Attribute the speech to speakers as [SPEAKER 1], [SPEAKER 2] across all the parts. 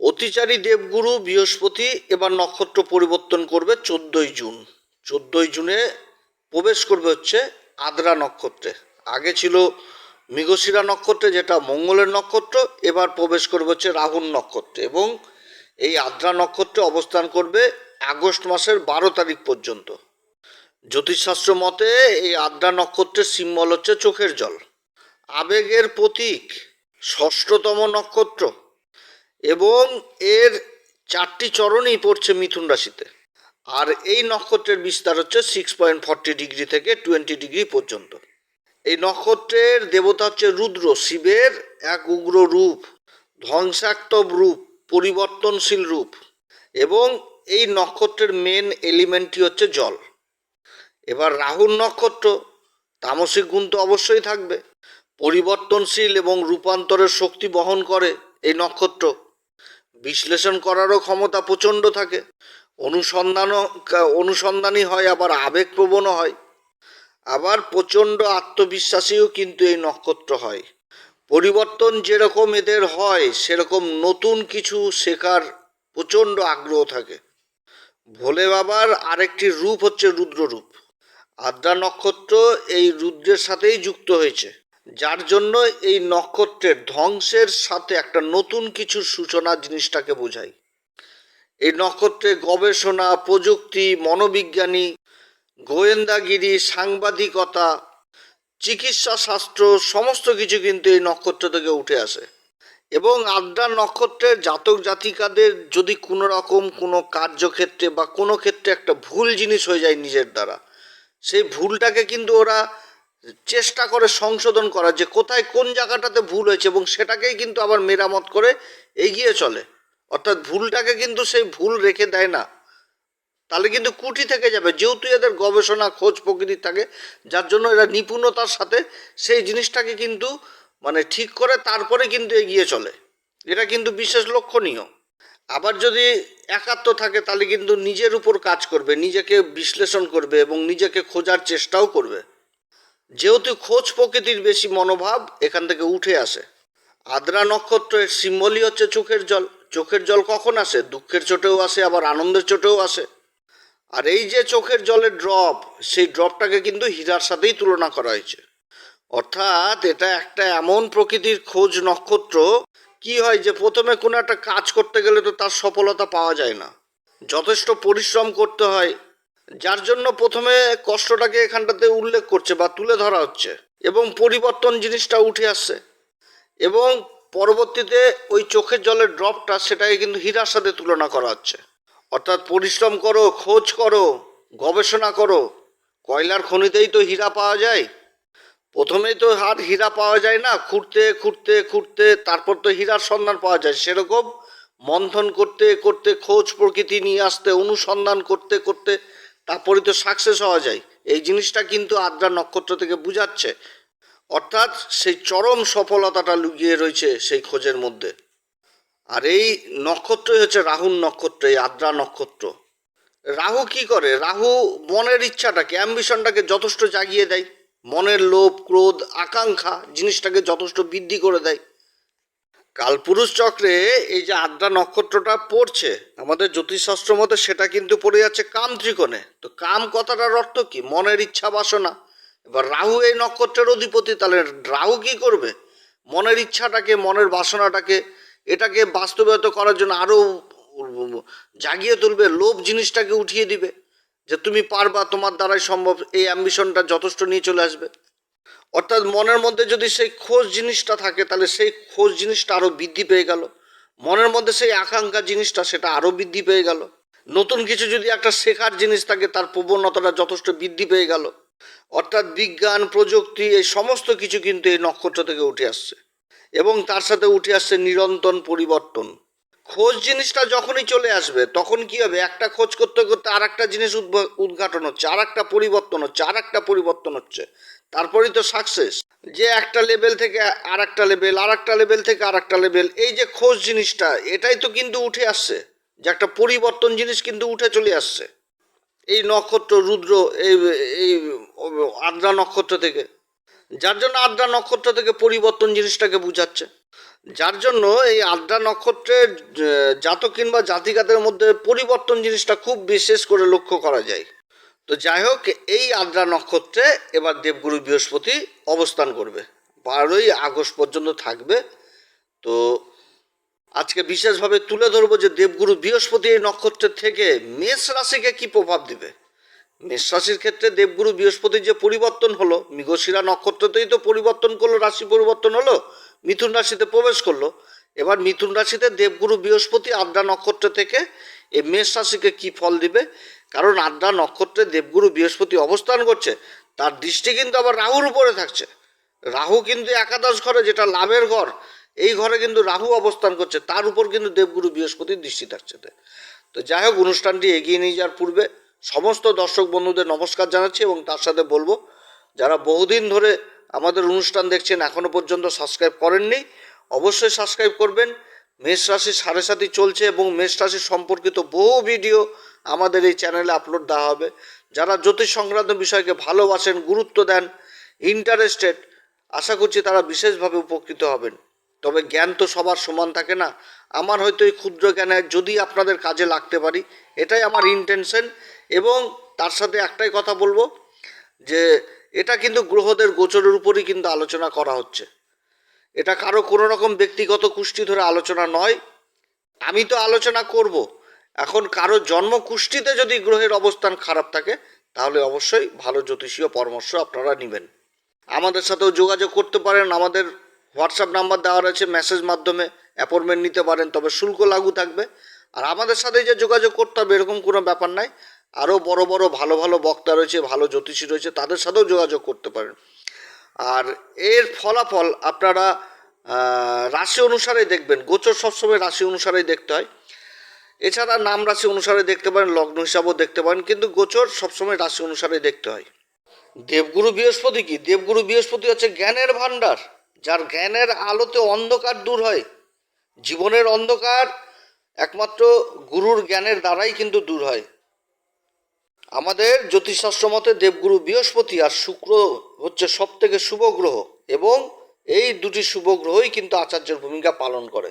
[SPEAKER 1] অতিচারী দেবগুরু বৃহস্পতি এবার নক্ষত্র পরিবর্তন করবে চোদ্দোই জুন। চোদ্দোই জুনে প্রবেশ করবে হচ্ছে আদ্রা নক্ষত্রে। আগে ছিল মৃগশিরা নক্ষত্রে, যেটা মঙ্গলের নক্ষত্র, এবার প্রবেশ করবে হচ্ছে রাহুর নক্ষত্রে এবং এই আদ্রা নক্ষত্রে অবস্থান করবে আগস্ট মাসের বারো তারিখ পর্যন্ত। জ্যোতিষশাস্ত্র মতে এই আদ্রা নক্ষত্রের সিম্বল হচ্ছে চোখের জল। আবেগের প্রতীক ষষ্ঠতম নক্ষত্র। এবং এর চারটি চরণই পড়ছে মিথুন রাশিতে। আর এই নক্ষত্রের বিস্তার হচ্ছে সিক্স পয়েন্ট ফর্টি ডিগ্রি থেকে টোয়েন্টি ডিগ্রি পর্যন্ত। এই নক্ষত্রের দেবতা হচ্ছে রুদ্র, শিবের এক উগ্র রূপ, ধ্বংসাত্মক রূপ, পরিবর্তনশীল রূপ এবং এই নক্ষত্রের মেন এলিমেন্টটি হচ্ছে জল। এবার রাহুর নক্ষত্র, তামসিক গুণ তো অবশ্যই থাকবে। পরিবর্তনশীল এবং রূপান্তরের শক্তি বহন করে এই নক্ষত্র। বিশ্লেষণ করারও ক্ষমতা প্রচণ্ড থাকে। অনুসন্ধানও অনুসন্ধানী হয়, আবার আবেগপ্রবণও হয়। আবার প্রচণ্ড আত্মবিশ্বাসীও কিন্তু এই নক্ষত্র হয়। পরিবর্তন যেরকম এদের হয়, সেরকম নতুন কিছু শেখার প্রচণ্ড আগ্রহ থাকে। ভোলে বাবার আরেকটি রূপ হচ্ছে রুদ্ররূপ। আদ্রা নক্ষত্র এই রুদ্রের সাথেই যুক্ত হয়েছে। যার জন্য এই নক্ষত্রের ধ্বংসের সাথে একটা নতুন কিছু সূচনা জিনিসটাকে বোঝায়। এই নক্ষত্রে গবেষণা, প্রযুক্তি, মনোবিজ্ঞানী, গোয়েন্দাগিরি, সাংবাদিকতা, চিকিৎসা শাস্ত্র, সমস্ত কিছু কিন্তু এই নক্ষত্র থেকে উঠে আসে। এবং আদ্রা নক্ষত্রের জাতক জাতিকাদের যদি কোনো রকম কোনো কার্যক্ষেত্রে বা কোনো ক্ষেত্রে একটা ভুল জিনিস হয়ে যায় নিজের দ্বারা, সেই ভুলটাকে কিন্তু ওরা চেষ্টা করে সংশোধন করার যে কোথায় কোন জায়গাটাতে ভুল হয়েছে এবং সেটাকেই কিন্তু আবার মেরামত করে এগিয়ে চলে। অর্থাৎ ভুলটাকে কিন্তু সেই ভুল রেখে দেয় না। তাহলে কিন্তু কুটি থেকে যাবে, যেহেতু এদের গবেষণা, খোঁজ প্রকৃতি থাকে, যার জন্য এরা নিপুণতার সাথে সেই জিনিসটাকে কিন্তু মানে ঠিক করে তারপরে কিন্তু এগিয়ে চলে। এটা কিন্তু বিশেষ লক্ষণীয়। আবার যদি একাত্ম থাকে, তাহলে কিন্তু নিজের উপর কাজ করবে, নিজেকে বিশ্লেষণ করবে এবং নিজেকে খোঁজার চেষ্টাও করবে। যেহেতু খোঁজ প্রকৃতির বেশি মনোভাব, এখান থেকে উঠে আসে। আদ্রা নক্ষত্রের সিম্বলই হচ্ছে চোখের জল। চোখের জল কখন আসে? দুঃখের চোটেও আসে, আবার আনন্দের চোটেও আসে। আর এই যে চোখের জলের ড্রপ সেই ড্রপটাকে কিন্তু হীরার সাথেই তুলনা করা হয়েছে। অর্থাৎ এটা একটা এমন প্রকৃতির খোঁজ নক্ষত্র, কি হয় যে প্রথমে কোনো একটা কাজ করতে গেলে তো তার সফলতা পাওয়া যায় না। যথেষ্ট পরিশ্রম করতে হয় যার জন্য প্রথমে কষ্টটাকে এখানটাতে উল্লেখ করছে বা তুলে ধরা হচ্ছে এবং পরিবর্তন জিনিসটা উঠে আসছে। এবং পরবর্তীতে ওই চোখের জলের ড্রপটা সেটাকে কিন্তু হীরার সাথে তুলনা করা হচ্ছে। অর্থাৎ পরিশ্রম করো, খোঁজ করো, গবেষণা করো। কয়লার খনিতেই তো হীরা পাওয়া যায়। প্রথমেই তো আর হীরা পাওয়া যায় না, খুঁড়তে খুঁড়তে খুঁড়তে, তারপর তো হীরার সন্ধান পাওয়া যায়। সেরকম মন্থন করতে করতে, খোঁজ প্রকৃতি নিয়ে আসতে, অনুসন্ধান করতে করতে তারপরে তো সাকসেস হওয়া যায়। এই জিনিসটা কিন্তু আদ্রা নক্ষত্র থেকে বুঝাচ্ছে। অর্থাৎ সেই চরম সফলতাটা লুকিয়ে রয়েছে সেই খোঁজের মধ্যে। আর এই নক্ষত্রই হচ্ছে রাহুর নক্ষত্র, এই আদ্রা নক্ষত্র। রাহু কি করে? রাহু মনের ইচ্ছাটাকে অ্যাম্বিশনটাকে যথেষ্ট জাগিয়ে দেয়। মনের লোভ, ক্রোধ, আকাঙ্ক্ষা জিনিসটাকে যথেষ্ট বৃদ্ধি করে দেয়। কালপুরুষ চক্রে এই যে আদ্রা নক্ষত্রটা পড়ছে, আমাদের জ্যোতিষশাস্ত্র মতে সেটা কিন্তু পড়ে যাচ্ছে কাম ত্রিকোণে। তো কাম কথাটার অর্থ কি? মনের ইচ্ছা বাসনা। এবার রাহু এই নক্ষত্রের অধিপতি, তাহলে রাহু কি করবে? মনের ইচ্ছাটাকে, মনের বাসনাটাকে, এটাকে বাস্তবায়িত করার জন্য আরও জাগিয়ে তুলবে, লোভ জিনিসটাকে উঠিয়ে দিবে। যে তুমি পারবা, তোমার দ্বারাই সম্ভব, এই অ্যাম্বিশনটা যথেষ্ট নিয়ে চলে আসবে। অর্থাৎ মনের মধ্যে যদি সেই খোঁজ জিনিসটা থাকে, তাহলে সেই খোঁজ জিনিসটা আরও বৃদ্ধি পেয়ে গেল। মনের মধ্যে সেই আকাঙ্ক্ষা জিনিসটা, সেটা আরও বৃদ্ধি পেয়ে গেল। নতুন কিছু যদি একটা শেখার জিনিস থাকে, তার প্রবণতাটা যথেষ্ট বৃদ্ধি পেয়ে গেল। অর্থাৎ বিজ্ঞান, প্রযুক্তি, এই সমস্ত কিছু কিন্তু এই নক্ষত্র থেকে উঠে আসছে। এবং তার সাথে উঠে আসছে নিরন্তর পরিবর্তন। খোঁজ জিনিসটা যখনই চলে আসবে, তখন কি হবে? একটা খোঁজ করতে করতে আর একটা জিনিস উদ্ঘাটন হচ্ছে আর একটা পরিবর্তন হচ্ছে আর একটা পরিবর্তন হচ্ছে। তারপরেই তো সাকসেস যে একটা লেভেল থেকে আর একটা লেভেল আর একটা লেভেল থেকে আর একটা লেভেল এই যে খোঁজ জিনিসটা, এটাই তো কিন্তু উঠে আসছে। যে একটা পরিবর্তন জিনিস কিন্তু উঠে চলে আসছে। এই নক্ষত্র, রুদ্র, এই এই, আদ্রা নক্ষত্র থেকে। যার জন্য আদ্রা নক্ষত্র থেকে পরিবর্তন জিনিসটাকে বুঝাচ্ছে। যার জন্য এই আদ্রা নক্ষত্রের জাতক কিংবা জাতিকাদের মধ্যে পরিবর্তন জিনিসটা খুব বিশেষ করে লক্ষ্য করা যায়। তো যাই হোক, এই আদ্রা নক্ষত্রে এবার দেবগুরু বৃহস্পতি অবস্থান করবে। বারোই আগস্ট পর্যন্ত থাকবে। তো আজকে বিশেষভাবে তুলে ধরবো যে দেবগুরু বৃহস্পতি এই নক্ষত্রের থেকে মেষ রাশিকে কি প্রভাব দিবে? মেষ রাশির ক্ষেত্রে দেবগুরু বৃহস্পতির যে পরিবর্তন হলো, মৃগশিরা নক্ষত্রতেই তো পরিবর্তন করল, রাশি পরিবর্তন হলো। মিথুন রাশিতে প্রবেশ করল। এবার মিথুন রাশিতে দেবগুরু বৃহস্পতি আদ্রা নক্ষত্র থেকে এই মেষ রাশিকে কি ফল দিবে? কারণ আদ্রা নক্ষত্রে দেবগুরু বৃহস্পতি অবস্থান করছে, তার দৃষ্টি কিন্তু আবার রাহুর উপরে থাকছে। রাহু কিন্তু একাদশ ঘরে, যেটা লাভের ঘর, এই ঘরে কিন্তু রাহু অবস্থান করছে, তার উপর কিন্তু দেবগুরু বৃহস্পতির দৃষ্টি থাকছে। তো যাই হোক, অনুষ্ঠানটি এগিয়ে নিয়ে যাওয়ার পূর্বে সমস্ত দর্শক বন্ধুদের নমস্কার জানাচ্ছি এবং তার সাথে বলব, যারা বহুদিন ধরে আমাদের অনুষ্ঠান দেখছেন, এখনও পর্যন্ত সাবস্ক্রাইব করেননি। অবশ্যই সাবস্ক্রাইব করবেন। মেষ রাশি সাড়ে সাথী চলছে এবং মেষ রাশি সম্পর্কিত বহু ভিডিও আমাদের এই চ্যানেলে আপলোড দেওয়া হবে। যারা জ্যোতিষ সংক্রান্ত বিষয়কে ভালোবাসেন, গুরুত্ব দেন ইন্টারেস্টেড আশা করছি তারা বিশেষভাবে উপকৃত হবেন। তবে জ্ঞান তো সবার সমান থাকে না। আমার হয়তো এই ক্ষুদ্র জ্ঞানে যদি আপনাদের কাজে লাগতে পারি, এটাই আমার ইন্টেনশন এবং তার সাথে একটাই কথা বলব যে এটা কিন্তু গ্রহদের গোচরের উপরই কিন্তু আলোচনা করা হচ্ছে। এটা কারও কোনো রকম ব্যক্তিগত কুষ্টি ধরে আলোচনা নয়। আমি তো আলোচনা করব। এখন কারও জন্ম কুষ্টিতে যদি গ্রহের অবস্থান খারাপ থাকে, তাহলে অবশ্যই ভালো জ্যোতিষীয় পরামর্শ আপনারা নেবেন। আমাদের সাথেও যোগাযোগ করতে পারেন। আমাদের হোয়াটসঅ্যাপ নাম্বার দেওয়া রয়েছে, মেসেজ মাধ্যমে অ্যাপয়েন্টমেন্ট নিতে পারেন, তবে শুল্ক লাগু থাকবে। আর আমাদের সাথে যে যোগাযোগ করতে হবে, এরকম কোনো ব্যাপার নাই। আরও বড় বড় ভালো ভালো বক্তা রয়েছে, ভালো জ্যোতিষী রয়েছে, তাদের সাথেও যোগাযোগ করতে পারেন। আর এর ফলাফল আপনারা রাশি অনুসারেই দেখবেন, গোচর সবসময় রাশি অনুসারেই দেখতে হয়। এছাড়া নাম রাশি অনুসারে দেখতে পারেন, লগ্ন হিসাবেও দেখতে পারেন, কিন্তু গোচর সবসময় রাশি অনুসারে দেখতে হয়। দেবগুরু বৃহস্পতি কি? দেবগুরু বৃহস্পতি হচ্ছে জ্ঞানের ভাণ্ডার, যার জ্ঞানের আলোতে অন্ধকার দূর হয়। জীবনের অন্ধকার একমাত্র গুরুর জ্ঞানের দ্বারাই কিন্তু দূর হয়। আমাদের জ্যোতিষশাস্ত্র মতে দেবগুরু বৃহস্পতি আর শুক্র হচ্ছে সব থেকে শুভ গ্রহ এবং এই দুটি শুভ গ্রহই কিন্তু আচার্যের ভূমিকা পালন করে।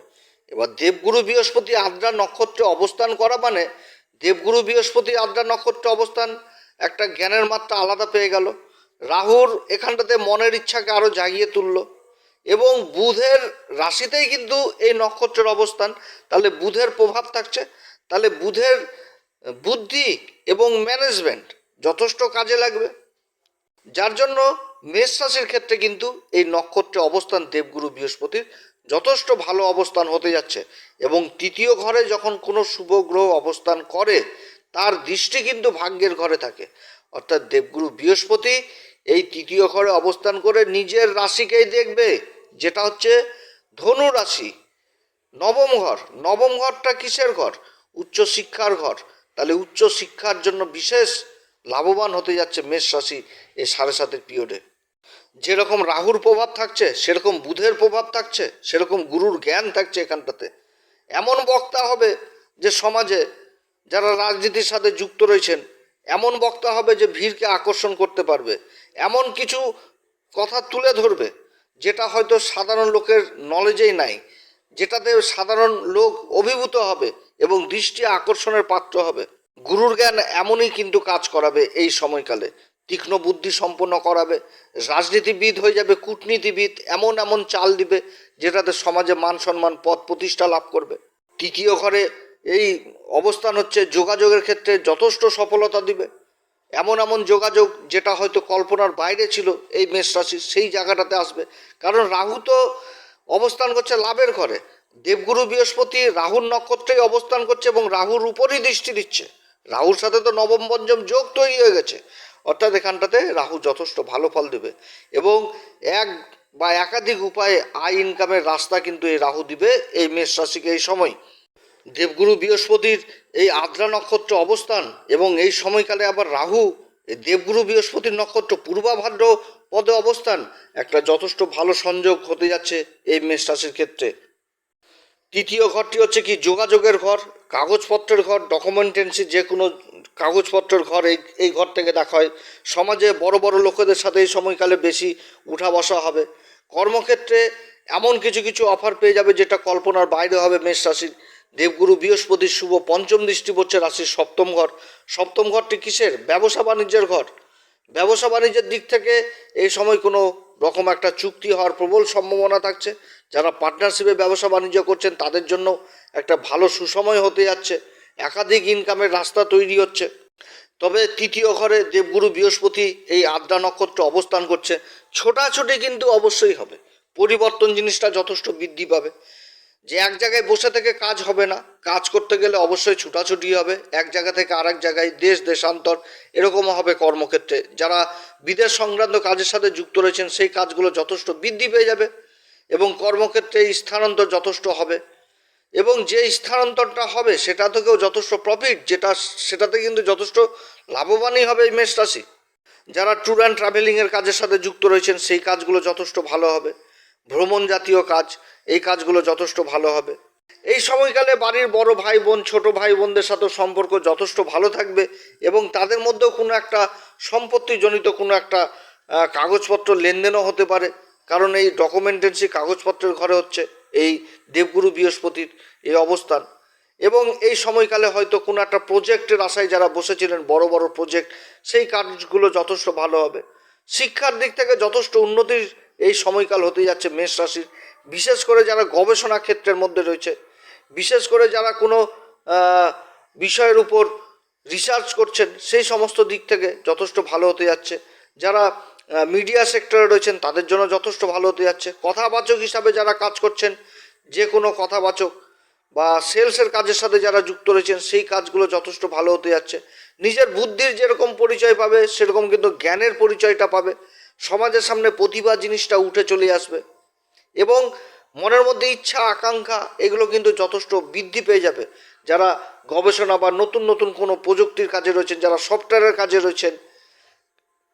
[SPEAKER 1] এবার দেবগুরু বৃহস্পতি আদ্রা নক্ষত্রে অবস্থান করা মানে দেবগুরু বৃহস্পতি আদ্রা নক্ষত্রে অবস্থান একটা জ্ঞানের মাত্রা আলাদা পেয়ে গেল। রাহুর এখানটাতে মনের ইচ্ছাকে আরও জাগিয়ে তুললো এবং বুধের রাশিতেই কিন্তু এই নক্ষত্রের অবস্থান। তাহলে বুধের প্রভাব থাকছে। তাহলে বুধের বুদ্ধি এবং ম্যানেজমেন্ট যথেষ্ট কাজে লাগবে। যার জন্য মেষ রাশির ক্ষেত্রে কিন্তু এই নক্ষত্রে অবস্থান দেবগুরু বৃহস্পতির যথেষ্ট ভালো অবস্থান হতে যাচ্ছে এবং তৃতীয় ঘরে যখন কোনো শুভ গ্রহ অবস্থান করে, তার দৃষ্টি কিন্তু ভাগ্যের ঘরে থাকে। অর্থাৎ দেবগুরু বৃহস্পতি এই তৃতীয় ঘরে অবস্থান করে নিজের রাশিকেই দেখবে, যেটা হচ্ছে ধনু রাশি। নবম ঘর। নবম ঘরটা কিসের ঘর? উচ্চ শিক্ষার ঘর। তাহলে উচ্চ শিক্ষার জন্য বিশেষ লাভবান হতে যাচ্ছে মেষ রাশি এই সাড়ে সাতের পিরিয়ডে যেরকম রাহুর প্রভাব থাকছে, সেরকম বুধের প্রভাব থাকছে, সেরকম গুরুর জ্ঞান থাকছে এখানটাতে। এমন বক্তা হবে যে সমাজে যারা রাজনীতির সাথে যুক্ত রয়েছেন, এমন বক্তা হবে যে ভিড়কে আকর্ষণ করতে পারবে। এমন কিছু কথা তুলে ধরবে যেটা হয়তো সাধারণ লোকের নলেজেই নাই, যেটাতে সাধারণ লোক অভিভূত হবে এবং দৃষ্টি আকর্ষণের পাত্র হবে। গুরুর জ্ঞান এমনই কিন্তু কাজ করাবে এই সময়কালে। তীক্ষ্ণ বুদ্ধি সম্পন্ন করাবে, রাজনীতিবিদ হয়ে যাবে, কূটনীতিবিদ, এমন এমন চাল দিবে যেটাতে সমাজে মান সম্মান পদ প্রতিষ্ঠা লাভ করবে। তৃতীয় ঘরে এই অবস্থান হচ্ছে যোগাযোগের ক্ষেত্রে যথেষ্ট সফলতা দিবে। এমন এমন যোগাযোগ যেটা হয়তো কল্পনার বাইরে ছিল এই মেষ রাশির, সেই জায়গাটাতে আসবে। কারণ রাহু তো অবস্থান করছে লাভের ঘরে। দেবগুরু বৃহস্পতি রাহুর নক্ষত্রেই অবস্থান করছে এবং রাহুর উপরই দৃষ্টি দিচ্ছে। রাহুর সাথে তো নবম পঞ্চম যোগ তৈরি হয়ে গেছে। অর্থাৎ এখানটাতে রাহু যথেষ্ট ভালো ফল দেবে এবং এক বা একাধিক উপায়ে আয় ইনকামের রাস্তা কিন্তু এই রাহু দিবে এই মেষ রাশিকে এই সময়। দেবগুরু বৃহস্পতির এই আদ্রা নক্ষত্র অবস্থান এবং এই সময়কালে আবার রাহু, এই দেবগুরু বৃহস্পতির নক্ষত্র পূর্বাভাদ্র পদে অবস্থান। একটা যথেষ্ট ভালো সংযোগ হতে যাচ্ছে এই মেষ রাশির ক্ষেত্রে। তৃতীয় ঘরটি হচ্ছে কি যোগাযোগের ঘর, কাগজপত্রের ঘর ডকুমেন্টেন্সি যে কোনো কাগজপত্রের ঘর, এই এই ঘর থেকে দেখা হয়। সমাজে বড় বড় লোকেদের সাথে এই সময়কালে বেশি উঠা বসা হবে। কর্মক্ষেত্রে এমন কিছু কিছু অফার পেয়ে যাবে যেটা কল্পনার বাইরে হবে মেষ রাশির। দেবগুরু বৃহস্পতির শুভ পঞ্চম দৃষ্টি পড়ছে রাশির সপ্তম ঘর। সপ্তম ঘরটি কিসের? ব্যবসা বাণিজ্যের ঘর। ব্যবসা বাণিজ্যের দিক থেকে এই সময় কোনো রকম একটা চুক্তি হওয়ার প্রবল সম্ভাবনা থাকছে। যারা পার্টনারশিপে ব্যবসা বাণিজ্য করছেন, তাদের জন্য একটা ভালো সুসময় হতে যাচ্ছে। একাধিক ইনকামের রাস্তা তৈরি হচ্ছে। তবে তৃতীয় ঘরে দেবগুরু বৃহস্পতি এই আদ্রা নক্ষত্র অবস্থান করছে। ছোটাছুটি কিন্তু অবশ্যই হবে। পরিবর্তন জিনিসটা যথেষ্ট বৃদ্ধি পাবে। যে এক জায়গায় বসে থেকে কাজ হবে না, কাজ করতে গেলে অবশ্যই ছুটাছুটি হবে, এক জায়গা থেকে আরেক জায়গায় দেশ, দেশান্তর, এরকমও হবে কর্মক্ষেত্রে। যারা বিদেশ সংক্রান্ত কাজের সাথে যুক্ত রয়েছেন, সেই কাজগুলো যথেষ্ট বৃদ্ধি পেয়ে যাবে এবং কর্মক্ষেত্রে স্থানান্তর যথেষ্ট হবে। এবং যে স্থানান্তরটা হবে, সেটা থেকেও যথেষ্ট প্রফিট যেটা, সেটাতে কিন্তু যথেষ্ট লাভবানই হবে এই মেষ রাশি। যারা ট্যুর অ্যান্ড ট্রাভেলিংয়ের কাজের সাথে যুক্ত রয়েছেন, সেই কাজগুলো যথেষ্ট ভালো হবে। ভ্রমণ জাতীয় কাজ, এই কাজগুলো যথেষ্ট ভালো হবে। এই সময়কালে বাড়ির বড় ভাই বোন ছোট ভাই বোনদের সাথেও সম্পর্ক যথেষ্ট ভালো থাকবে এবং তাদের মধ্যেও কোনো একটা সম্পত্তিজনিত কোনো একটা কাগজপত্র লেনদেনও হতে পারে। কারণ এই ডকুমেন্টেন্সি কাগজপত্রের ঘরে হচ্ছে এই দেবগুরু বৃহস্পতির এই অবস্থান। এবং এই সময়কালে হয়তো কোনো একটা প্রজেক্টের আশায় যারা বসেছিলেন, বড় বড় প্রজেক্ট, সেই কাজগুলো যথেষ্ট ভালো হবে। শিক্ষার দিক থেকে যথেষ্ট উন্নতির এই সময়কাল হতে যাচ্ছে মেষ রাশির। বিশেষ করে যারা গবেষণা ক্ষেত্রের মধ্যে রয়েছে, বিশেষ করে যারা কোনো বিষয়ের উপর রিসার্চ করছেন, সেই সমস্ত দিক থেকে যথেষ্ট ভালো হতে যাচ্ছে। যারা মিডিয়া সেক্টরে রয়েছেন, তাদের জন্য যথেষ্ট ভালো হতে যাচ্ছে। কথাবাচক হিসাবে যারা কাজ করছেন, যে কোনো কথাবাচক বা সেলসের কাজের সাথে যারা যুক্ত রয়েছেন, সেই কাজগুলো যথেষ্ট ভালো হতে যাচ্ছে। নিজের বুদ্ধির যেরকম পরিচয় পাবে, সেরকম কিন্তু জ্ঞানের পরিচয়টা পাবে। সমাজের সামনে প্রতিভা জিনিসটা উঠে চলে আসবে। এবং মনের মধ্যে ইচ্ছা, আকাঙ্ক্ষা, এগুলো কিন্তু যথেষ্ট বৃদ্ধি পেয়ে যাবে। যারা গবেষণা বা নতুন নতুন কোনো প্রযুক্তির কাজে রয়েছেন, যারা সফটওয়্যারের কাজে রয়েছেন,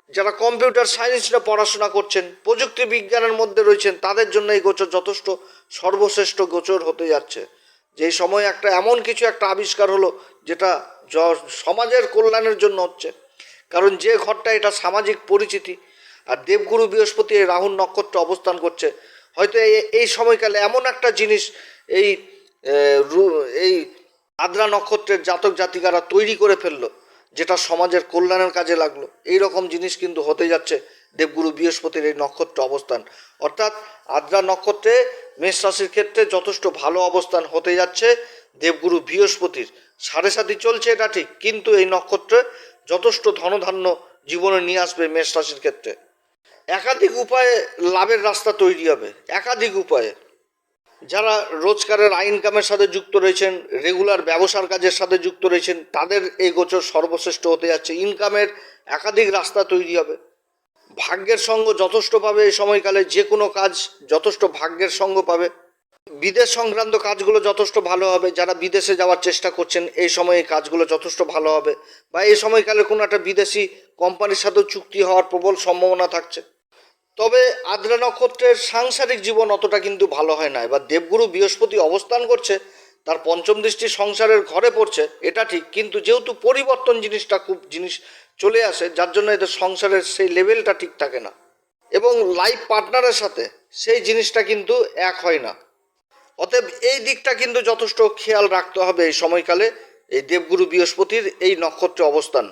[SPEAKER 1] যারা কম্পিউটার সায়েন্স নিয়ে পড়াশোনা করছেন, প্রযুক্তি বিজ্ঞানের মধ্যে রয়েছেন, তাদের জন্য এই গোচর যথেষ্ট সর্বশ্রেষ্ঠ গোচর হতে যাচ্ছে। যে সময় একটা এমন কিছু একটা আবিষ্কার হলো, যেটা সমাজের কল্যাণের জন্য হচ্ছে। কারণ যে ঘরটা এটা সামাজিক পরিচিতি আর দেবগুরু বৃহস্পতি এই রাহুল নক্ষত্র অবস্থান করছে। হয়তো এই এই সময়কালে এমন একটা জিনিস এই এই আদ্রা নক্ষত্রের জাতক জাতিকারা তৈরি করে ফেলল, যেটা সমাজের কল্যাণের কাজে লাগল। এই রকম জিনিস কিন্তু হতে যাচ্ছে দেবগুরু বৃহস্পতির এই নক্ষত্র অবস্থান। অর্থাৎ আদ্রা নক্ষত্রে মেষ রাশির ক্ষেত্রে যথেষ্ট ভালো অবস্থান হতে যাচ্ছে দেবগুরু বৃহস্পতির। সাড়ে সাথী চলছে এটা ঠিক, কিন্তু এই নক্ষত্রে যথেষ্ট ধনধান্য জীবনে নিয়ে আসবে মেষ রাশির ক্ষেত্রে। একাধিক উপায়ে লাভের রাস্তা তৈরি হবে, একাধিক উপায়ে। যারা রোজগারের ইনকামের সাথে যুক্ত রয়েছেন রেগুলার ব্যবসার কাজের সাথে যুক্ত রয়েছেন, তাদের এই গোচর সর্বশ্রেষ্ঠ হতে যাচ্ছে। ইনকামের একাধিক রাস্তা তৈরি হবে। ভাগ্যের সঙ্গ যথেষ্ট পাবে এই সময়কালে যে কোনো কাজ যথেষ্ট ভাগ্যের সঙ্গ পাবে। বিদেশ সংক্রান্ত কাজগুলো যথেষ্ট ভালো হবে। যারা বিদেশে যাওয়ার চেষ্টা করছেন, এই সময়ে কাজগুলো যথেষ্ট ভালো হবে। বা এই সময়কালে কোনো একটা বিদেশি কোম্পানির সাথেও চুক্তি হওয়ার প্রবল সম্ভাবনা থাকছে। তবে আদ্রা নক্ষত্রের সাংসারিক জীবন অতটা কিন্তু ভালো হয় না। এবার দেবগুরু বৃহস্পতি অবস্থান করছে, তার পঞ্চম দৃষ্টি সংসারের ঘরে পড়ছে, এটা ঠিক, কিন্তু যেহেতু পরিবর্তন জিনিসটা খুব জিনিস চলে আসে, যার জন্য এদের সংসারের সেই লেভেলটা ঠিক থাকে না। এবং লাইফ পার্টনারের সাথে সেই জিনিসটা কিন্তু এক হয় না। অতএব এই দিকটা কিন্তু যথেষ্ট খেয়াল রাখতে হবে এই সময়কালে এই দেবগুরু বৃহস্পতির এই নক্ষত্রে অবস্থান।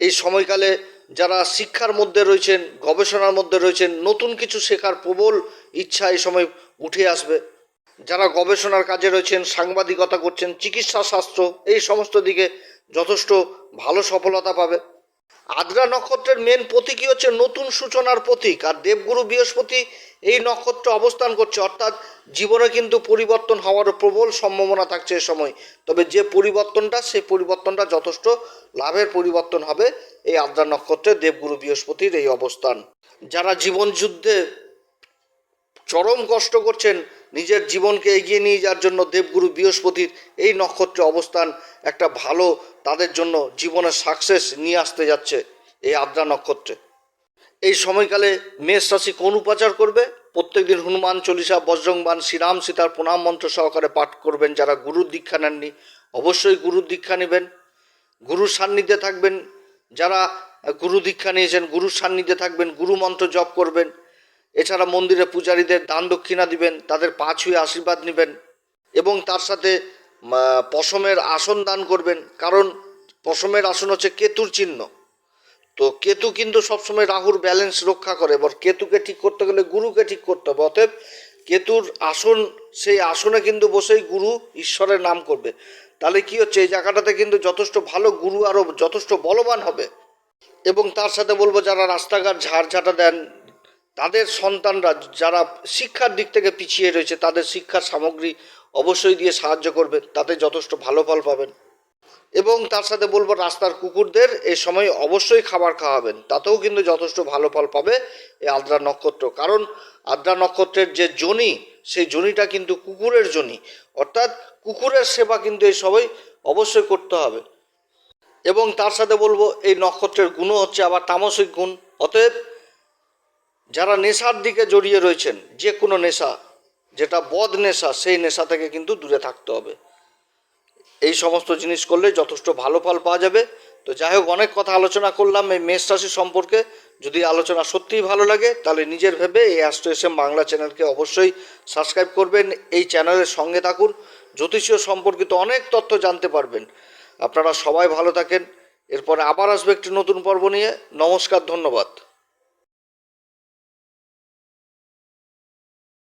[SPEAKER 1] এই সময়কালে যারা শিক্ষার মধ্যে রয়েছেন, গবেষণার মধ্যে রয়েছেন, নতুন কিছু শেখার প্রবল ইচ্ছা এই সময় উঠে আসবে। যারা গবেষণার কাজে রয়েছেন, সাংবাদিকতা করছেন চিকিৎসা শাস্ত্র এই সমস্ত দিকে যথেষ্ট ভালো সফলতা পাবে। আদ্রা নক্ষত্রের মেন প্রতীকই হচ্ছে নতুন সূচনার প্রতীক, আর দেবগুরু বৃহস্পতি এই নক্ষত্র অবস্থান করছে, অর্থাৎ জীবনে কিন্তু পরিবর্তন হওয়ার প্রবল সম্ভাবনা থাকছে এ সময়। তবে যে পরিবর্তনটা, সেই পরিবর্তনটা যথেষ্ট লাভের পরিবর্তন হবে এই আদ্রা নক্ষত্রে দেবগুরু বৃহস্পতির এই অবস্থান। যারা জীবন যুদ্ধে চরম কষ্ট করছেন নিজের জীবনকে এগিয়ে নিয়ে যাওয়ার জন্য দেবগুরু বৃহস্পতির এই নক্ষত্রে অবস্থান, একটা ভালো তাদের জন্য জীবনের সাকসেস নিয়ে আসতে যাচ্ছে এই আদ্রা নক্ষত্রে। এই সময়কালে মেষ রাশি কোন উপাচার করবে? প্রত্যেকদিন হনুমান চল্লিশা বজ্রংবান শ্রীরাম সীতার প্রণাম মন্ত্র সহকারে পাঠ করবেন যারা গুরুর দীক্ষা নেননি, অবশ্যই গুরুর দীক্ষা নেবেন। গুরুর সান্নিধ্যে থাকবেন যারা গুরু দীক্ষা নিয়েছেন, গুরুর সান্নিধ্যে থাকবেন, গুরু মন্ত্র জপ করবেন। এছাড়া মন্দিরে পূজারীদের দান দক্ষিণা দিবেন, তাদের পা ছুঁয়ে আশীর্বাদ নেবেন এবং তার সাথে পশমের আসন দান করবেন। কারণ পশমের আসন হচ্ছে কেতুর চিহ্ন। তো কেতু কিন্তু সবসময় রাহুর ব্যালেন্স রক্ষা করে, এবার কেতুকে ঠিক করতে গেলে গুরুকে ঠিক করতে হবে। অতএব কেতুর আসন, সেই আসনে কিন্তু বসেই গুরু ঈশ্বরের নাম করবে। তাহলে কি হচ্ছে? এই জায়গাটাতে কিন্তু যথেষ্ট ভালো গুরু আরও যথেষ্ট বলবান হবে। এবং তার সাথে বলব, যারা রাস্তাঘাট ঝাড়ঝাঁটা দেন তাদের সন্তানরা যারা শিক্ষার দিক থেকে পিছিয়ে রয়েছে, তাদের শিক্ষার সামগ্রী অবশ্যই দিয়ে সাহায্য করবেন। তাতে যথেষ্ট ভালো ফল পাবেন। এবং তার সাথে বলব, রাস্তার কুকুরদের এই সময় অবশ্যই খাবার খাওয়াবেন। তাতেও কিন্তু যথেষ্ট ভালো ফল পাবে এই আদ্রা নক্ষত্র। কারণ আদ্রা নক্ষত্রের যে জনি, সেই জনিটা কিন্তু কুকুরের জনি। অর্থাৎ কুকুরের সেবা কিন্তু এই সবাই অবশ্যই করতে হবে। এবং তার সাথে বলব, এই নক্ষত্রের গুণও হচ্ছে আবার তামসিক গুণ। অতএব যারা নেশার দিকে জড়িয়ে রয়েছেন, যে কোনো নেশা, যেটা বদ নেশা, সেই নেশা থেকে কিন্তু দূরে থাকতে হবে। এই সমস্ত জিনিস করলে যথেষ্ট ভালো ফল পাওয়া যাবে। তো যাই হোক, অনেক কথা আলোচনা করলাম এই মেষ রাশি সম্পর্কে। যদি আলোচনা সত্যিই ভালো লাগে, তাহলে নিজের ভেবে এই অ্যাস্ট্রো এস এম বাংলা চ্যানেলকে অবশ্যই সাবস্ক্রাইব করবেন। এই চ্যানেলের সঙ্গে থাকুন, জ্যোতিষীয় সম্পর্কিত অনেক তথ্য জানতে পারবেন। আপনারা সবাই ভালো থাকেন। এরপরে আবার আসবে একটি নতুন পর্ব নিয়ে। নমস্কার, ধন্যবাদ।